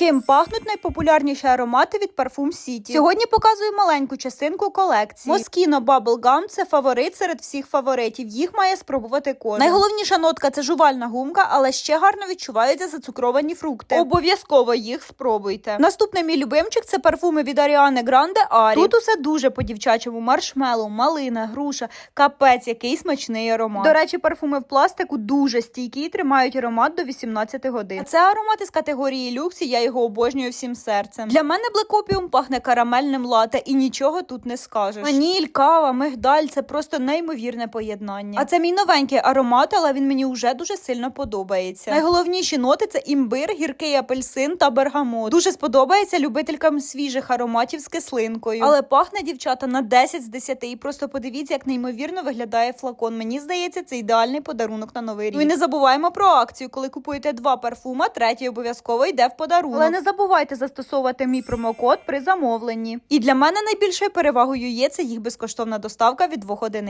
Чим пахнуть найпопулярніші аромати від Parfum City? Сьогодні показую маленьку частинку колекції. Moschino Bubble Gum – це фаворит серед всіх фаворитів. Їх має спробувати кожен. Найголовніша нотка це жувальна гумка, але ще гарно відчуваються зацукровані фрукти. Обов'язково їх спробуйте. Наступний мій любимчик це парфуми від Ariana Grande Ari. Тут усе дуже по-дівчачому: маршмеллоу, малина, груша, капець, який смачний аромат. До речі, парфуми в пластику дуже стійкі, тримають аромат до 18 годин. А це аромат із категорії люкс, і я його обожнюю всім серцем. Для мене Black Opium пахне карамельним лате, і нічого тут не скажеш. Ваніль, кава, мигдаль це просто неймовірне поєднання. А це мій новенький аромат, але він мені вже дуже сильно подобається. Найголовніші ноти це імбир, гіркий апельсин та бергамот. Дуже сподобається любителькам свіжих ароматів з кислинкою. Але пахне дівчата на 10 з 10. І просто подивіться, як неймовірно виглядає флакон. Мені здається, це ідеальний подарунок на новий рік. Ну і не забуваємо про акцію. Коли купуєте два парфума, третій обов'язково йде в подарунок. Але не забувайте застосовувати мій промокод при замовленні. І для мене найбільшою перевагою є це їх безкоштовна доставка від двох одиниць.